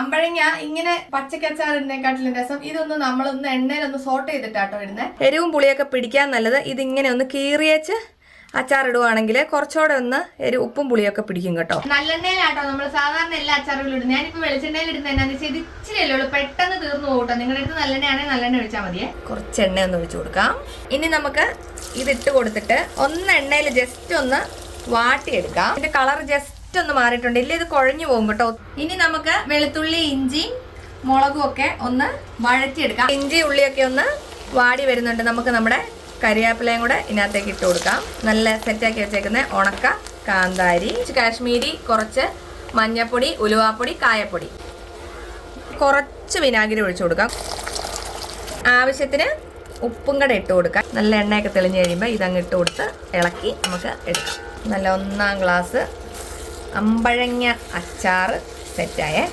അമ്പഴങ്ങ ഇങ്ങനെ പച്ചക്കച്ചാർ ഇടുന്നേക്കാട്ടിലും രസം. ഇതൊന്ന് നമ്മളൊന്ന് എണ്ണയിലൊന്ന് സോട്ട് ചെയ്തിട്ടാട്ടോ ഇടുന്നത് എരിവും പുളിയൊക്കെ പിടിക്കാൻ നല്ലത് ഇതിങ്ങനെ ഒന്ന് കീറിയേച്ച് അച്ചാറിടുവാണെങ്കിൽ കുറച്ചുകൂടെ ഒന്ന് എരി ഉപ്പും പുളിയൊക്കെ പിടിക്കും കേട്ടോ. നല്ലെണ്ണയിലാട്ടോ നമ്മൾ സാധാരണ എല്ലാ അച്ചാറുകളും ഇടുന്നത് ഞാനിപ്പോ വെളിച്ചെണ്ണയിൽ ഇടുന്ന. എന്നാന്ന് വെച്ചാൽ ഇച്ചിരി അല്ലേ പെട്ടെന്ന് തീർന്നു പോകട്ടോ. നിങ്ങളുടെ അടുത്ത് നല്ലെണ്ണയാണെങ്കിൽ നല്ലെണ്ണ ഒഴിച്ചാൽ മതിയേ. കുറച്ച് എണ്ണ ഒന്ന് ഒഴിച്ചു കൊടുക്കാം. ഇനി നമുക്ക് ഇതിട്ട് കൊടുത്തിട്ട് ഒന്ന് എണ്ണയിൽ ജസ്റ്റ് ഒന്ന് വാട്ടിയെടുക്കാം. ഇതിന്റെ കളർ ജസ്റ്റ് ഒന്ന് മാറിയിട്ടുണ്ട്. ഇല്ല ഇത് കുഴഞ്ഞു പോകും കേട്ടോ. ഇനി നമുക്ക് വെളുത്തുള്ളി ഇഞ്ചി മുളകും ഒക്കെ ഒന്ന് വഴറ്റിയെടുക്കാം. ഇഞ്ചി ഉള്ളിയൊക്കെ ഒന്ന് വാടി വരുന്നുണ്ട്. നമുക്ക് നമ്മുടെ കരിവേപ്പിലയും കൂടെ ഇതിനകത്തേക്ക് ഇട്ട് കൊടുക്കാം. നല്ല സെറ്റാക്കി വെച്ചേക്കുന്ന ഉണക്ക കാന്താരി കാശ്മീരി കുറച്ച് മഞ്ഞപ്പൊടി ഉലുവാപ്പൊടി കായപ്പൊടി. കുറച്ച് വിനാഗിരി ഒഴിച്ചു കൊടുക്കാം. ആവശ്യത്തിന് ഉപ്പും കൂടെ ഇട്ട് കൊടുക്കാം. നല്ല എണ്ണയൊക്കെ തെളിഞ്ഞ് കഴിയുമ്പോൾ ഇതങ്ങ് ഇട്ട് കൊടുത്ത് ഇളക്കി നമുക്ക് എടുക്കാം. നല്ല ഒന്നാം ഗ്ലാസ് അമ്പഴങ്ങ അച്ചാറ് സെറ്റായേ.